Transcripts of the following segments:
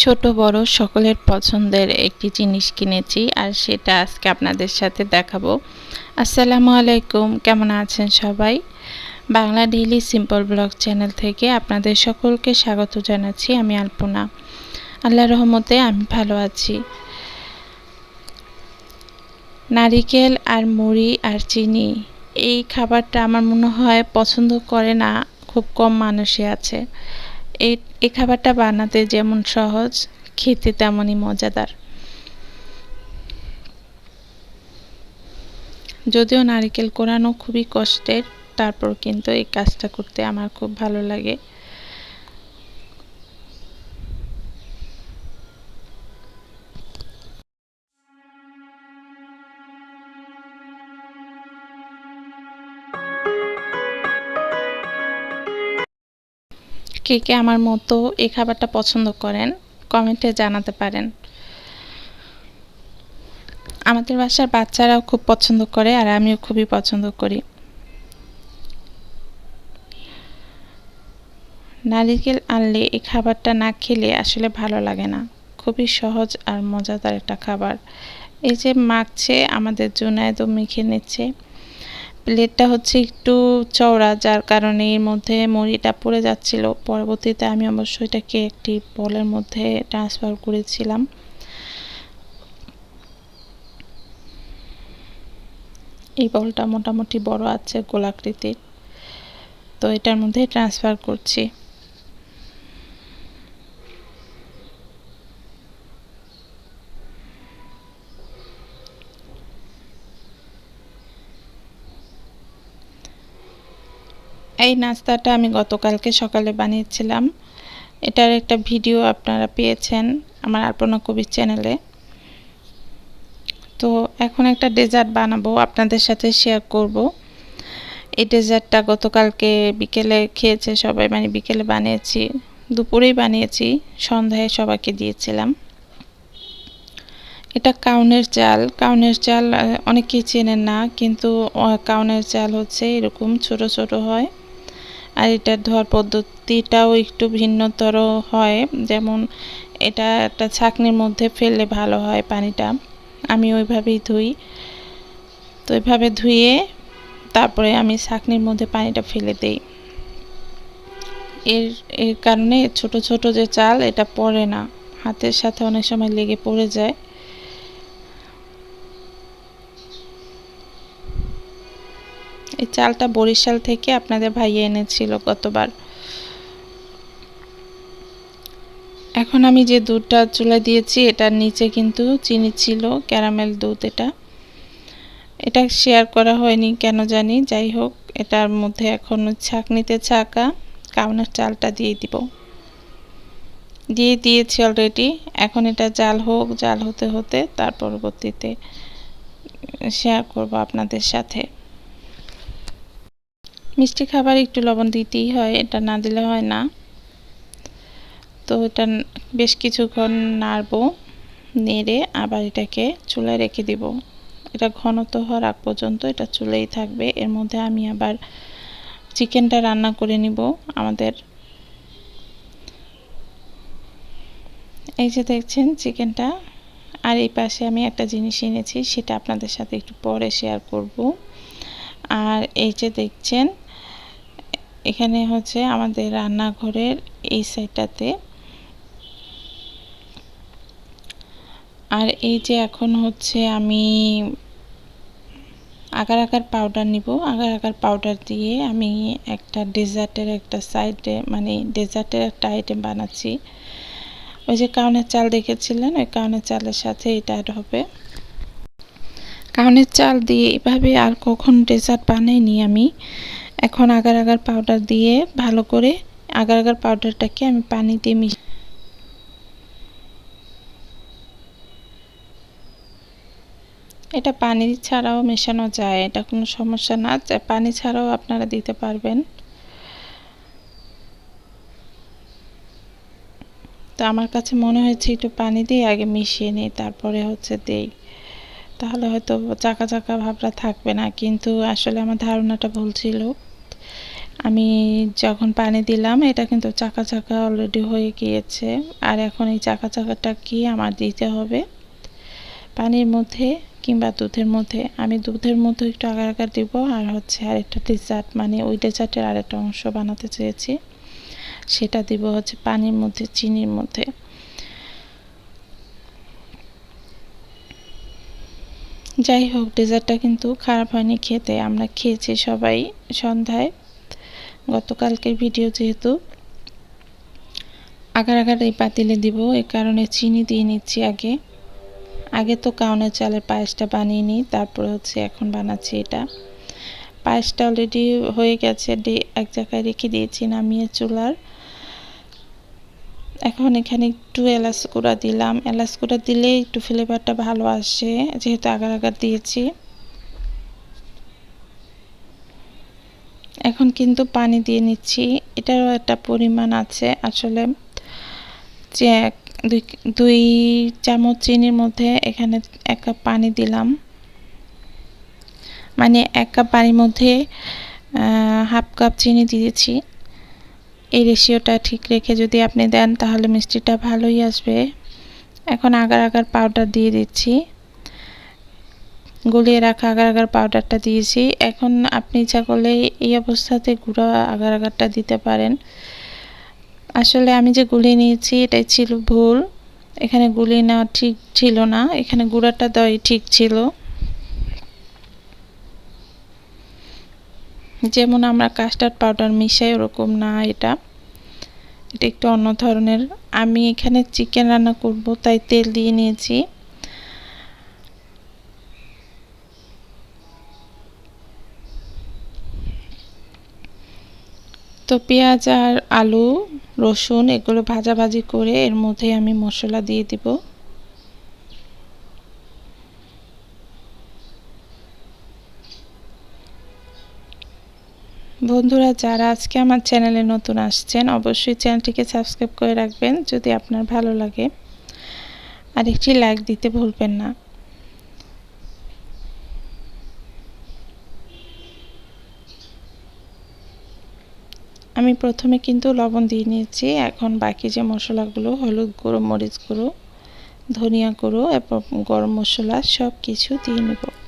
ছোট, বড় সকলের পছন্দের একটি জিনিস কিনেছি আর সেটা আজকে আপনাদের সাথে দেখাবো। আসসালামু আলাইকুম, কেমন আছেন সবাই? Bangla daily simple blog channel থেকে আপনাদের সকলকে স্বাগত জানাচ্ছি আমি আলপনা। আল্লাহ রহমতে আমি ভালো আছি। নারিকেল আর মুড়ি আর চিনি, এই খাবারটা আমার মনে হয় পছন্দ করে না, খুব কম মানুষই আছে। এই খাবারটা বানাতে যেমন সহজ, খেতে তেমনই মজাদার। যদিও নারিকেল কোরানো খুবই কষ্টের, তারপর কিন্তু এই কাজটা করতে আমার খুব ভালো লাগে। কে কে আমার মতো এই খাবারটা পছন্দ করেন, কমেন্টে জানাতে পারেন। আমাদের বাসার বাচ্চারাও খুব পছন্দ করে আর আমিও খুবই পছন্দ করি। নারিকেল আনলে এই খাবারটা না খেলে আসলে ভালো লাগে না। খুবই সহজ আর মজাদার একটা খাবার। এই যে মাখছে আমাদের জুনায়দও মেখে নিচ্ছে। প্লেটটা হচ্ছে একটু চওড়া, যার কারণে এর মধ্যে মুড়িটা পড়ে যাচ্ছিল। পরবর্তীতে আমি অবশ্যই এটাকে একটি বলের মধ্যে ট্রান্সফার করেছিলাম। এই বলটা মোটামুটি বড় আছে গোলাকৃতির। তো এটার মধ্যে ট্রান্সফার করছি। এই নাস্তাটা আমি গতকালকে সকালে বানিয়েছিলাম। এটার একটা ভিডিও আপনারা পেয়েছেন আমার আর্পণা কবির চ্যানেলে। তো এখন একটা ডেজার্ট বানাবো, আপনাদের সাথে শেয়ার করব। এই ডেজার্টটা গতকালকে বিকেলে খেয়েছে সবাই মানে বিকেলে বানিয়েছি, দুপুরেই বানিয়েছি, সন্ধ্যায় সবাইকে দিয়েছিলাম। এটা কাউনের চাল কাউনের চাল অনেকেই চেনেন না, কিন্তু কাউনের চাল হচ্ছে এরকম ছোট ছোট হয়। আর এটার ধোয়ার পদ্ধতিটাও একটু ভিন্নতর হয়। যেমন এটা একটা ছাকনির মধ্যে ফেললে ভালো হয় পানিটা। আমি ওইভাবেই ধুই। তো ওইভাবে ধুয়ে তারপরে আমি ছাকনির মধ্যে পানিটা ফেলে দেই। এর এর কারণে ছোট ছোট যে চাল এটা পড়ে না। হাতের সাথে অনেক সময় লেগে পড়ে যায়। এই চালটা বরিশাল থেকে আপনাদের ভাইয়া এনেছিল গতবার। এখন আমি যে দুধটা চুলে দিয়েছি, এটার নিচে কিন্তু চিনি ছিল, ক্যারামেল দুধ এটা। এটা শেয়ার করা হয়নি, কেন জানি, যাই হোক, এটার মধ্যে এখন ছাকনিতে ছাঁকা কাউনের চালটা দিয়ে দিব। দিয়ে দিয়েছি অলরেডি এখন এটা জাল হোক, জাল হতে হতে তার পরবর্তীতে শেয়ার করব আপনাদের সাথে। মিষ্টি খাবার একটু লবণ দিতেই হয়, এটা না দিলে হয় না। তো এটা বেশ কিছুক্ষণ নাড়বো, নেড়ে আবার এটাকে চুলায় রেখে দিব। এটা ঘনত্ব হওয়ার আগ পর্যন্ত এটা চুলেই থাকবে, এর মধ্যে আমি আবার চিকেনটা রান্না করে নিব আমাদের। এই যে দেখছেন চিকেনটা, আর এই পাশে আমি একটা জিনিস এনেছি, সেটা আপনাদের সাথে একটু পরে শেয়ার করব। আর এই যে দেখছেন, এখানে হচ্ছে আমাদের রান্নাঘরের এই সাইডটাতে। আর এই যে এখন হচ্ছে আমি আগার আগার পাউডার নিব। আগার আগার পাউডার দিয়ে আমি একটা ডেজার্টের একটা সাইডে মানে ডেজার্টের একটা আইটেম বানাচ্ছি। ওই যে কাউনের চাল দেখেছিলেন? ওই কাউনের চালের সাথে এটা অ্যাড হবে। কাউনের চাল দিয়ে এভাবে আর কখন ডেজার্ট বানাইনি আমি, এখন আগার আগার পাউডার দিয়ে ভালো করে আগার আগার পাউডারটাকে আমি পানি দিয়ে মিশ এটা পানি ছাড়াও মেশানো যায়, এটা কোনো সমস্যা না পানি ছাড়াও আপনারা দিতে পারবেন। তো আমার কাছে মনে হয়েছে একটু পানি দিয়ে আগে মিশিয়ে নিই, তারপরে হচ্ছে দেই। তাহলে হয়তো চাকা চাকা ভাবটা থাকবে না। কিন্তু আসলে আমার ধারণাটা ভুল ছিল। আমি যখন পানি দিলাম, এটা কিন্তু চাকা চাকা অলরেডি হয়ে গিয়েছে। আর এখন এই চাকা চাকাটা কি আমার দিতে হবে? পানির মধ্যে কিংবা দুধের মধ্যে? আমি দুধের মধ্যে একটু আগার আগার দিব। আর হচ্ছে আরেকটা ডেজার্ট মানে ওই ডেজার্টের আরেকটা অংশ বানাতে চেয়েছি। সেটা দিব হচ্ছে পানির মধ্যে, চিনির মধ্যে। যাই হোক, ডেজার্টটা কিন্তু খারাপ হয়নি খেতে। আমরা খেয়েছি সবাই সন্ধ্যায়। গতকালকের ভিডিও যেহেতু। আগার আগার এই পাতিলে দিব এই কারণে চিনি দিয়ে নিচ্ছি আগে। আগে তো কাউনের চালের পায়েসটা বানিয়ে নিই, তারপরে হচ্ছে এখন বানাচ্ছি এটা। পায়েসটা অলরেডি হয়ে গেছে এক জায়গায় রেখে দিয়েছি, নামিয়ে চুলার। এখন এখানে একটু এলাচ গুঁড়া দিলাম। এলাচ গুঁড়া দিলে একটু ফ্লেভারটা ভালো আসে, যেহেতু আগার আগার দিয়েছি। এখন কিন্তু পানি দিয়ে নিচ্ছি। এটারও একটা পরিমাণ আছে আসলে। যে দুই দুই চামচ চিনির মধ্যে এখানে এক কাপ পানি দিলাম। মানে এক কাপ পানির মধ্যে হাফ কাপ চিনি দিয়েছি। এই রেশিওটা ঠিক রেখে যদি আপনি দেন, তাহলে মিষ্টিটা ভালোই আসবে। এখন আগার আগার পাউডার দিয়ে দিচ্ছি। গলিয়ে রাখা আগার আগার পাউডারটা দিয়েছি। এখন আপনি ইচ্ছা করলে এই অবস্থাতে গুঁড়ো আগার আগারটা দিতে পারেন। আসলে আমি যে গুলিয়ে নিয়েছি, এটাই ছিল ভুল। এখানে গুলিয়ে নেওয়া ঠিক ছিল না। এখানে গুঁড়াটা দেওয়াই ঠিক ছিল। যেমন আমরা কাস্টার্ড পাউডার মিশাই, ওরকম না এটা। এটা একটু অন্য ধরনের। আমি এখানে চিকেন রান্না করব, তাই তেল দিয়ে নিয়েছি। তো পেঁয়াজ আর আলু, রসুন, এগুলো ভাজাভাজি করে এর মধ্যে আমি মশলা দিয়ে দিব। বন্ধুরা, যারা আজকে আমার চ্যানেলে নতুন আসছেন, অবশ্যই চ্যানেলটিকে সাবস্ক্রাইব করে রাখবেন যদি আপনার ভালো লাগে। আর একটি লাইক দিতে ভুলবেন না। আমি প্রথমে কিন্তু লবণ দিয়ে নিয়েছি। এখন বাকি যে মশলাগুলো, হলুদ গুঁড়ো, মরিচ গুঁড়ো, ধনিয়া গুঁড়ো এবং গরম মশলা সব কিছু দিয়ে নেব।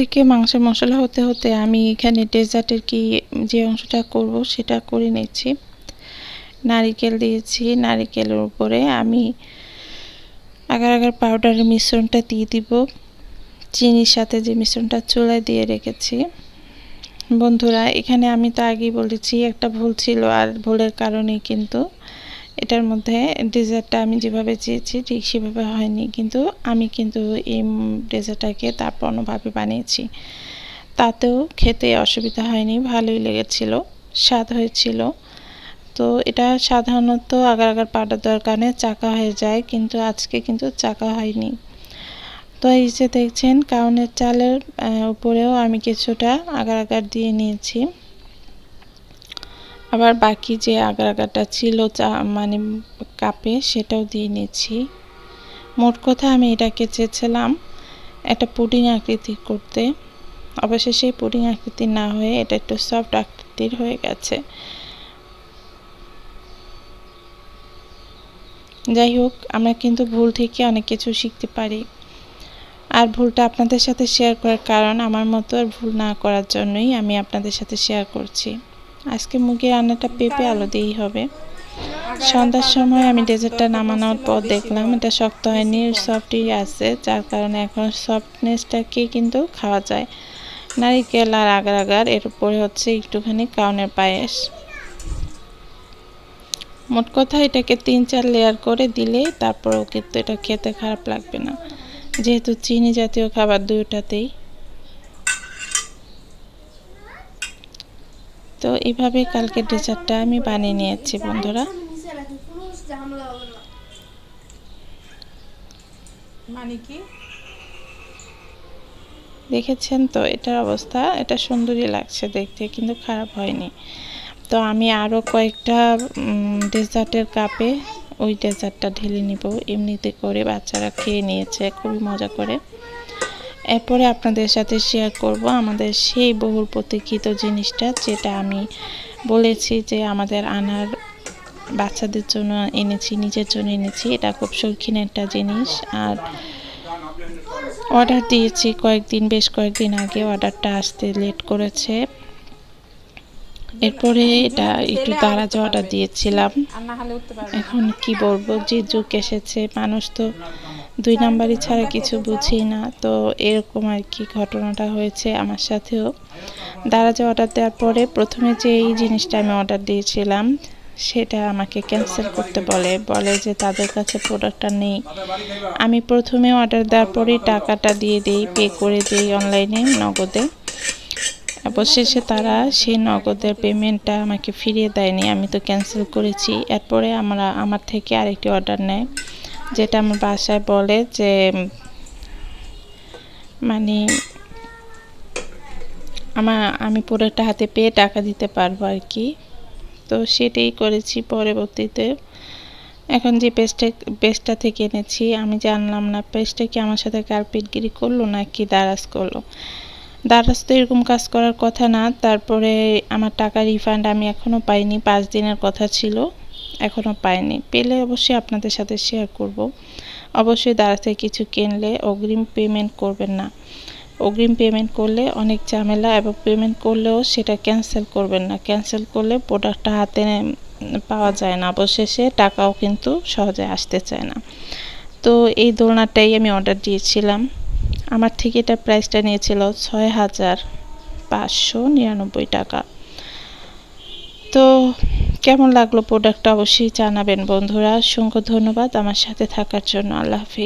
ওদিকে মাংস মশলা হতে হতে আমি এখানে ডেজার্টের কি যে অংশটা করব সেটা করে নিচ্ছি। নারিকেল দিয়েছি, নারিকেলের উপরে আমি আগার আগার পাউডারের মিশ্রণটা দিয়ে দিব। চিনির সাথে যে মিশ্রণটা চুলায় দিয়ে রেখেছি। বন্ধুরা, এখানে আমি তো আগেই বলেছি, একটা ভুল ছিল আর ভুলের কারণেই কিন্তু এটার মধ্যে ডেজার্টটা আমি যেভাবে চেয়েছি ঠিক সেভাবে হয়নি। কিন্তু আমি কিন্তু এই ডেজার্টটাকে তারপর অন্যভাবে বানিয়েছি। তাতেও খেতে অসুবিধা হয়নি, ভালোই লেগেছিল, স্বাদ হয়েছিল। তো এটা সাধারণত আগার আগার পাউডার দেওয়ার কারণে চাকা হয়ে যায়, কিন্তু আজকে কিন্তু চাকা হয়নি। তো এই যে দেখছেন, কাউনের চালের উপরেও আমি কিছুটা আগার আগার দিয়ে নিয়েছি। আবার বাকি যে আগারটা ছিল চা মানে কাপে সেটাও দিয়ে নিয়েছি। মোট কথা আমি এটাকে চেয়েছিলাম একটা পুডিং আকৃতি করতে। অবশেষে পুডিং আকৃতি না হয়ে এটা একটু সফট আকৃতির হয়ে গেছে। যাই হোক, আমরা কিন্তু ভুল থেকে অনেক কিছু শিখতে পারি। আর ভুলটা আপনাদের সাথে শেয়ার করার কারণ আমার মতো আর ভুল না করার জন্যই আমি আপনাদের সাথে শেয়ার করছি। আজকে মুরগির রান্নাটা পেঁপে আলো দিয়েই হবে। সন্ধ্যার সময় আমি ডেজার্টটা নামানোর পর দেখলাম, এটা শক্ত হয়নি সফটই আছে, যার কারণে এখন সফটনেসটাকে কিন্তু খাওয়া যায়। নারিকেল আর আগার আগার, এর উপরে হচ্ছে একটুখানি কাউনের পায়েস। মোট কথা এটাকে তিন চার লেয়ার করে দিলে তারপরেও কিন্তু এটা খেতে খারাপ লাগবে না। যেহেতু চিনি জাতীয় খাবার দুটাতেই তো এইভাবে কালকে ডেজার্টটা আমি বানিয়ে নিয়েছি বন্ধুরা। মানে কি? দেখেছেন তো এটার অবস্থা। এটা সুন্দরই লাগছে দেখতে কিন্তু খারাপ হয়নি। তো আমি আরও কয়েকটা ডেজার্টের কাপে ওই ডেজার্টটা ঢেলে নিব। এমনিতে করে বাচ্চারা খেয়ে নিয়েছে খুবই মজা করে। এরপরে আপনাদের সাথে শেয়ার করব আমাদের সেই বহুল প্রতীক্ষিত জিনিসটা, যেটা আমি বলেছি যে আমাদের আনার বাচ্চাদের জন্য এনেছি, নিজের জন্য এনেছি। এটা খুব শৌখিন একটা জিনিস। আর অর্ডার দিয়েছি কয়েকদিন, বেশ কয়েকদিন আগে অর্ডারটা আসতে লেট করেছে। এরপরে এটা একটু দারাজ অর্ডার দিয়েছিলাম। এখন কি বলব, যে যুগ এসেছে, মানুষ তো দুই নাম্বারই ছাড়া কিছু বুঝি না। তো এরকম আর কি ঘটনাটা হয়েছে আমার সাথেও। দারাজে অর্ডার দেওয়ার পরে প্রথমে যে এই জিনিসটা আমি অর্ডার দিয়েছিলাম, সেটা আমাকে ক্যান্সেল করতে বলে। বলে যে তাদের কাছে প্রোডাক্টটা নেই। আমি প্রথমে অর্ডার দেওয়ার পরেই টাকাটা দিয়ে দিই পে করে দিই অনলাইনে নগদে। অবশেষে তারা সেই নগদের পেমেন্টটা আমাকে ফিরিয়ে দেয়নি। আমি তো ক্যান্সেল করেছি। এরপরে আমরা, আমার থেকে আরেকটি অর্ডার নেয়। যেটা আমার বাসায় বলে যে মানে আমার আমি পুরোটা হাতে পেয়ে টাকা দিতে পারব আর কি। তো সেটাই করেছি পরবর্তীতে। এখন যে পেস্টটা পেস্টটা থেকে এনেছি, আমি জানলাম না, পেস্টটা কি আমার সাথে কার্পেটগিরি করল না কি দারাজ করল? দারাজ তো এরকম কাজ করার কথা না, তারপরে আমার টাকা রিফান্ড আমি এখনও পাইনি, পাঁচ দিনের কথা ছিল। এখনও পাইনি। পেলে অবশ্যই আপনাদের সাথে শেয়ার করব। অবশ্যই দাঁড়া থেকে কিছু কিনলে অগ্রিম পেমেন্ট করবেন না। অগ্রিম পেমেন্ট করলে অনেক ঝামেলা এবং পেমেন্ট করলেও সেটা ক্যান্সেল করবেন না। ক্যান্সেল করলে প্রোডাক্টটা হাতে পাওয়া যায় না। অবশেষে টাকাও কিন্তু সহজে আসতে চায় না। তো এই দোলনাটাই আমি অর্ডার দিয়েছিলাম। আমার থেকে এটা প্রাইসটা নিয়েছিল ছয় হাজার পাঁচশো নিরানব্বই টাকা। তো কেমন লাগল প্রোডাক্টটা অবশ্যই জানাবেন বন্ধুরা। অসংখ্য ধন্যবাদ আমার সাথে থাকার জন্য। আল্লাহ হাফিজ।